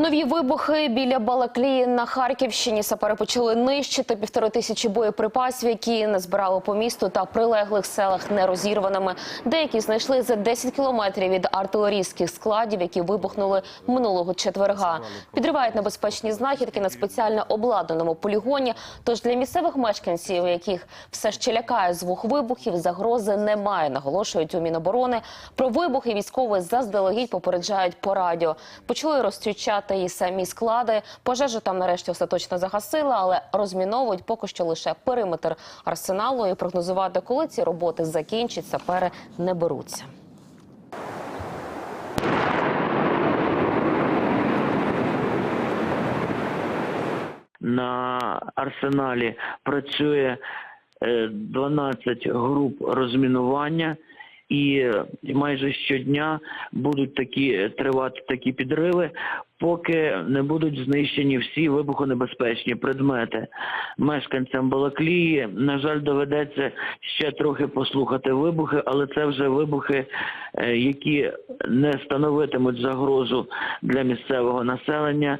Нові вибухи біля Балаклії на Харківщині. Сапери почали нищити півтори тисячі боєприпасів, які назбирали по місту та прилеглих селах нерозірваними. Деякі знайшли за 10 кілометрів від артилерійських складів, які вибухнули минулого четверга. Підривають небезпечні знахідки на спеціально обладнаному полігоні. Тож для місцевих мешканців, яких все ще лякає звук вибухів, загрози немає. Наголошують у Міноборони. Про вибухи військові заздалегідь попереджають по радіо. Почали розчищати і самі склади. Пожежу там нарешті остаточно загасили, але розміновують поки що лише периметр арсеналу. І прогнозувати, коли ці роботи закінчать, сапери не беруться. на арсеналі працює е, 12 груп розмінування. І майже щодня будуть такі тривати такі підриви, поки не будуть знищені всі вибухонебезпечні предмети. Мешканцям Балаклії, на жаль, доведеться ще трохи послухати вибухи, але це вже вибухи, е, які не становитимуть загрозу для місцевого населення.